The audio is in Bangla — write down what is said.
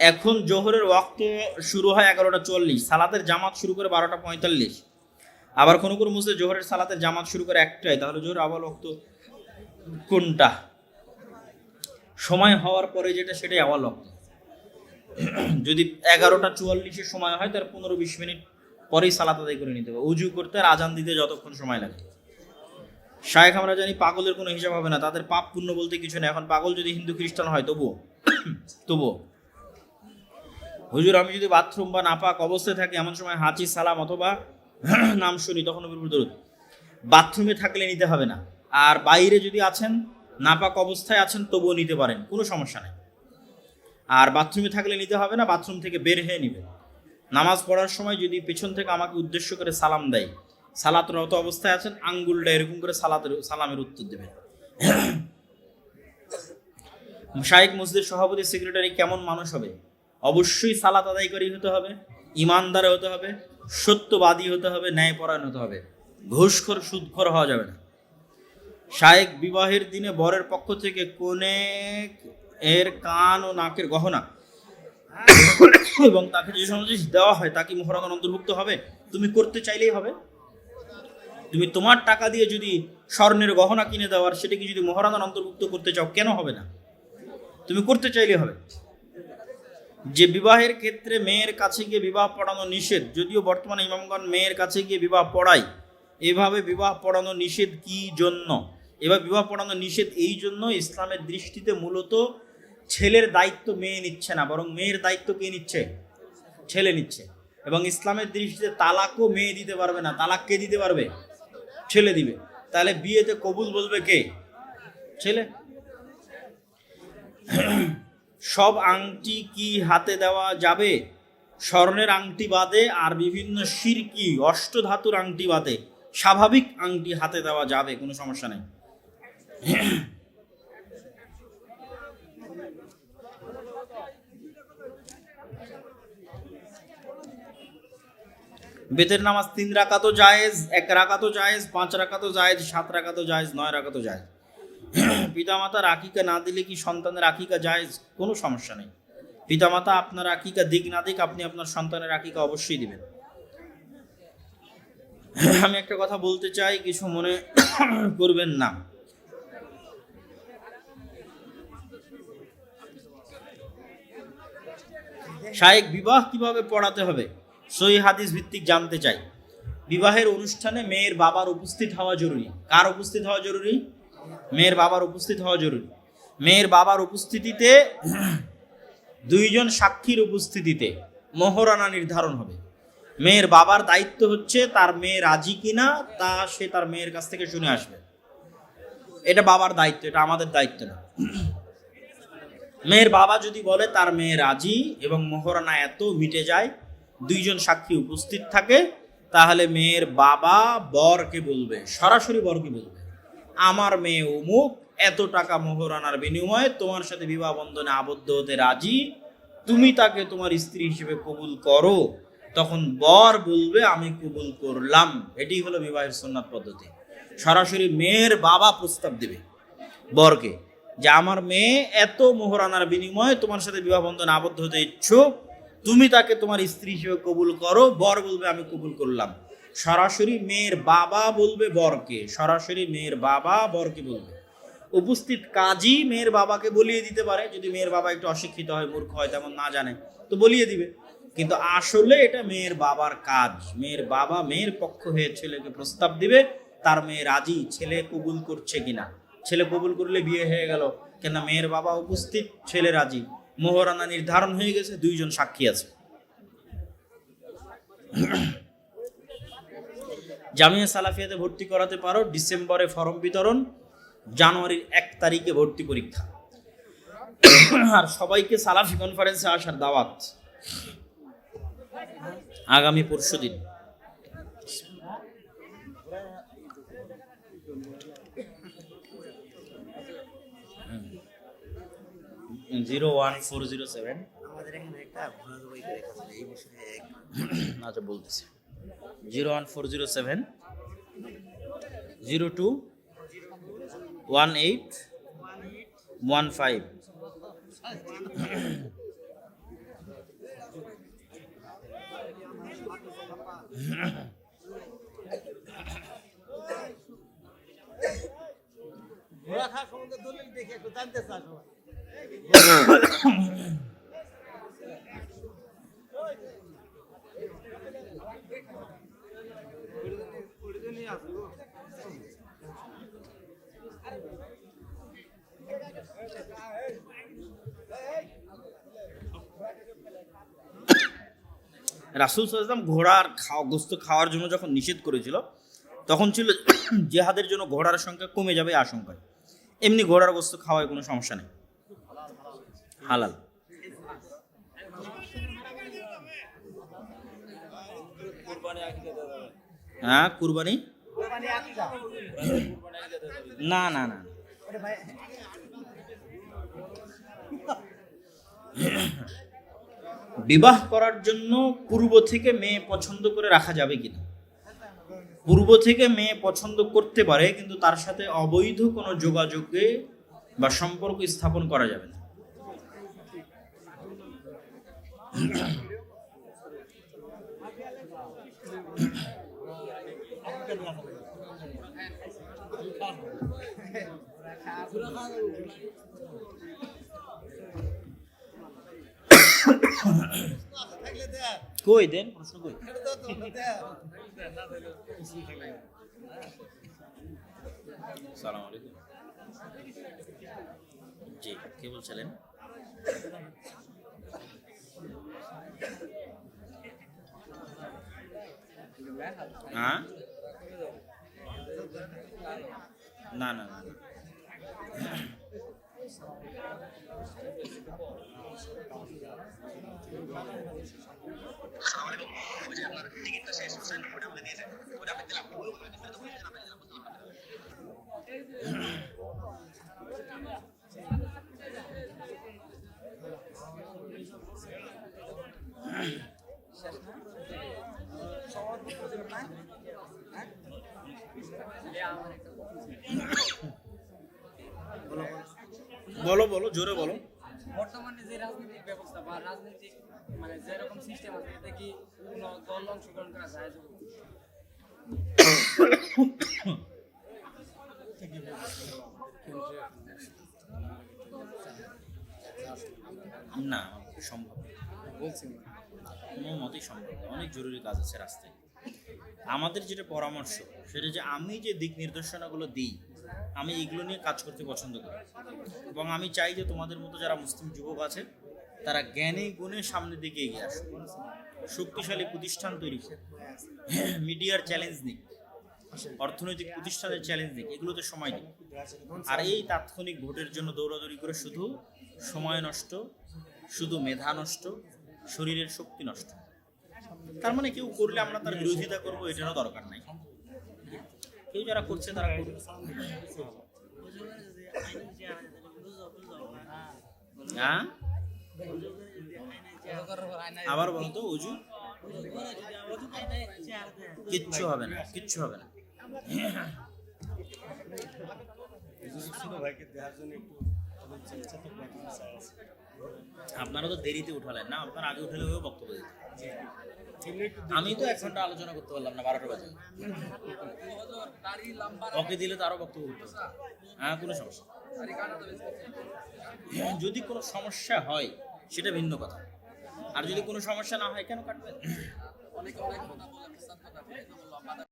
এখন জোহরের ওয়াক্ত শুরু হয় এগারোটা চল্লিশ, সালাতের জামাত শুরু করে বারোটা পঁয়তাল্লিশ। আবার কোনো কোনো মুসলিম জোহরের সালাতের জামাত শুরু করে একটাই, তাহলে জোহর আবার ওয়াক্ত কোনটা? সময় হওয়ার পরে যেটা সেটাই আবার ওয়াক্ত। যদি এগারোটা চুয়াল্লিশের সময় হয় তার পনেরো বিশ মিনিট পরেই সালাত আদায় করে নিতে হবে। উজু করতে আর আজান দিতে যতক্ষণ সময় লাগে। শায়েখ আমরা জানি পাগলের কোনো হিসাব হবে না, তাদের পাপ পুণ্য বলতে কিছু নেই। এখন পাগল যদি হিন্দু খ্রিস্টান হয়, তবুও তবুও। হুজুর, আমি যদি বাথরুম বা নাপাক অবস্থায় থাকি, এমন সময় হাঁচি, সালাম অথবা নাম শুনি, তখন দরুদ। বাথরুমে থাকলে নিতে হবে না। আর বাইরে যদি আছেন, নাপাক অবস্থায় আছেন, তবুও নিতে পারেন, কোনো সমস্যা নেই। আর বাথরুমে থাকলে নিতে হবে না, বাথরুম থেকে বের হয়ে নেবেন। নামাজ পড়ার সময় যদি পেছন থেকে আমাকে উদ্দেশ্য করে সালাম দেয় সালাতরত অবস্থায় আছেন, আঙ্গুলটা এরকম করে সালাতের, সালামের উত্তর দেবেন। শাইক মসজিদের সভাপতি, সেক্রেটারি কেমন মানুষ হবে? অবশ্যই সালাত আদায়কারী হতে হবে, ইমানদার হতে হবে, সত্যবাদী হতে হবে, ন্যায়পরায়ণ হতে হবে। ঘুষখোর, সুদখোর হওয়া যাবে না। শায়েক বিবাহের দিনে বরের পক্ষ থেকে কোনে এর কান ও নাকের গহনা এবং তাকে যে সমস্ত দেওয়া হয়, তা কি অন্তর্ভুক্ত হবে? তুমি করতে চাইলেই হবে। তুমি তোমার টাকা দিয়ে যদি স্বর্ণের গহনা কিনে দেওয়ার সেটা কি যদি মোহরাদান অন্তর্ভুক্ত করতে চাও, কেন হবে না? তুমি করতে চাইলে হবে। যে বিবাহের ক্ষেত্রে মেয়ের কাছে গিয়ে বিবাহ পড়ানো নিষেধ, যদিও বর্তমানে ইমামগণ মেয়ের কাছে গিয়ে বিবাহ পড়ায়, এভাবে বিবাহ পড়ানো নিষেধ কি জন্য? এবার বিবাহ পড়ানো নিষেধ এই জন্য ইসলামের দৃষ্টিতে মূলত ছেলের দায়িত্ব মেয়ে নিচ্ছে না, বরং মেয়ের দায়িত্ব কে নিচ্ছে? ছেলে নিচ্ছে। এবং ইসলামের দৃষ্টিতে তালাকও মেয়ে দিতে পারবে না। তালাক কে দিতে পারবে? ছেলে দিবে। তাহলে বিয়েতে কবুল বলবে কে? ছেলে। সব আংটি কি হাতে দেওয়া যাবে? স্বর্ণের আংটি বাদে আর বিভিন্ন সিরকি, অষ্টধাতুর আংটি বাদে স্বাভাবিক আংটি হাতে দেওয়া যাবে, কোনো সমস্যা নেই। বেতের নামাজ তিন রাকাতও জায়েজ, এক রাকাতও জায়েজ, পাঁচ রাকাতও জায়েজ, সাত রাকাতও জায়েজ, নয় রাকাতও জায়েজ। পিতামাতার আকিকা না দিলে কি সন্তানের আকিকা জায়েজ? কোনো সমস্যা নেই। পিতামাতা আপনার আকিকা দিক না দিক, আপনি আপনার সন্তানের আকিকা অবশ্যই দিবেন। আমি একটা কথা বলতে চাই, কিছু মনে করবেন না। শায়েক, বিবাহ কীভাবে পড়াতে হবে? সই হাদিস ভিত্তিক জানতে চাই। বিবাহের অনুষ্ঠানে মেয়ের বাবার উপস্থিত হওয়া জরুরি। কার উপস্থিত হওয়া জরুরি? মেয়ের বাবার উপস্থিত হওয়া জরুরি। মেয়ের বাবার উপস্থিতিতে দুইজন সাক্ষীর উপস্থিতিতে মোহরানা নির্ধারণ হবে। মেয়ের বাবার দায়িত্ব হচ্ছে তার মেয়ে রাজি কিনা তা সে তার মেয়ের কাছ থেকে শুনে আসবে। এটা বাবার দায়িত্ব, এটা আমাদের দায়িত্ব না। মেয়ের বাবা যদি বলে তার মেয়ে রাজি এবং মোহরানা এত মিটে যায় দুইজন সাক্ষী উপস্থিত থাকে, তাহলে মেয়ের বাবা বরকে বলবে, সরাসরি বরকে বলবে, আমার মেয়ে অমুক, এত টাকা মোহরানার বিনিময়ে তোমার সাথে বিবাহ বন্ধনে আবদ্ধ হতে রাজি, তুমি তাকে তোমার স্ত্রী হিসেবে কবুল করো। তখন বর বলবে, আমি কবুল করলাম। এটি হলো বিবাহের সুন্নাত পদ্ধতি। সরাসরি মেয়ের বাবা প্রস্তাব দেবে বরকে যে, আমার মেয়ে এত মোহরানার বিনিময়ে তোমার সাথে বিবাহ বন্ধনে আবদ্ধ হতে ইচ্ছুক তুমি তাকে তোমার স্ত্রী হিসেবে কবুল করো, বর বলবে, আমি কবুল করলাম। সরাসরি মেয়ের বাবা বলবে, বরকে। সরাসরি মেয়ের বাবা বরকে বলবে। উপস্থিত কাজী মেয়ের বাবাকে বলিয়ে দিতে পারে। যদি মেয়ের বাবা একটু অশিক্ষিত হয়, মূর্খ হয়, তেমন না জানে, তো বলিয়ে দিবে। কিন্তু আসলে এটা মেয়ের বাবার কাজ। মেয়ের বাবা মেয়ের পক্ষ হয়ে ছেলেকে প্রস্তাব দিবে, তার মেয়ে রাজি, ছেলে কবুল করছে কিনা? ছেলে কবুল করলে বিয়ে হয়ে গেল। কেন মেয়ের বাবা উপস্থিত, ছেলে রাজি। মোহরানা নির্ধারণ হয়ে গেছে, দুইজন সাক্ষী আছে। জামিয়া সালাফিয়াতে ভর্তি করাতে পারো, ডিসেম্বরে ফর্ম বিতরণ, জানুয়ারির এক তারিখে ভর্তি পরীক্ষা। আর সবাইকে সালাফি কনফারেন্সে আসার দাওয়াত আগামী পরশু দিন। Zero one four zero seven. আচ্ছা, বলতেছি। Zero one four zero seven zero two one eight one five. খাওয়া সম্বন্ধে দলিল দেখে একটু জানতে চান সবাই রাসুল সাল্লাম ঘোড়ার খাওয়া গোস্ত খাওয়ার জন্য যখন নিষেধ করেছিল, তখন ছিল জেহাদের জন্য ঘোড়ার সংখ্যা কমে যাবে আশঙ্কায়। এমনি ঘোড়ার গোস্ত খাওয়ায় কোনো সমস্যা নেই। হালাল। হ্যাঁ কুরবানি? না না না। বিবাহ করার জন্য পূর্ব থেকে মেয়ে পছন্দ করে রাখা যাবে কিনা? পূর্ব থেকে মেয়ে পছন্দ করতে পারে, কিন্তু তার সাথে অবৈধ কোনো যোগাযোগে বা সম্পর্ক স্থাপন করা যাবে না থাকলে দেখ কই দেন প্রশ্ন কই? সালাম আলাইকুম। জি কে বলছিলেন? হ্যাঁ? না না না বলো বলো জোরে বলো। বর্তমানে যে রাজনৈতিক ব্যবস্থা বা রাজনৈতিক মানে যেরকম সিস্টেম আছে এতে কি কোনো দল অংশগ্রহণ করা যায় না সম্ভব বলছি। কোনো মতেই সম্ভব অনেক জরুরি কাজ আছে রাস্তায়। আমাদের যেটা পরামর্শ সেটা যে আমি যে দিক নির্দেশনাগুলো দিই আমি এগুলো নিয়ে কাজ করতে পছন্দ করি। এবং আমি চাই যে তোমাদের মতো যারা মুসলিম যুবক আছে, তারা জ্ঞানে গুণে সামনের দিকে এগিয়ে আসুক। শক্তিশালী প্রতিষ্ঠান তৈরি মিডিয়ার চ্যালেঞ্জ নিক। অর্থনৈতিক প্রতিষ্ঠানের চ্যালেঞ্জ নিক। এগুলোতে সময় দিক আর এই তাৎক্ষণিক ভোটের জন্য দৌড়াদৌড়ি করে শুধু সময় নষ্ট, শুধু মেধা নষ্ট, শরীরের শক্তি নষ্ট। তার মানে কেউ করলে আমরা তার বিরোধিতা করব, এটারও দরকার নাই। কেউ যারা করছে তারা করুক। হ্যাঁ? আবার বলতো, অজু? কিচ্ছু হবে না, কিচ্ছু হবে না। ভাইকে দেওয়ার জন্য একটু বলছেন ছোট ভাইকে চাই আছে আপনারা তো দেরিতে উঠালেন না আপনারা আগে উঠালে ওই বক্তব্য দিতেন। আমি তো এক ঘণ্টা আলোচনা করতে পারলাম না বারোটা বাজে। ওকে দিলে তো আরও বক্তব্য করতে হ্যাঁ কোনো সমস্যা বেশি যদি কোনো সমস্যা হয় সেটা ভিন্ন কথা। আর যদি কোনো সমস্যা না হয় কেন কাটবেন? অনেক অনেক কথা বলে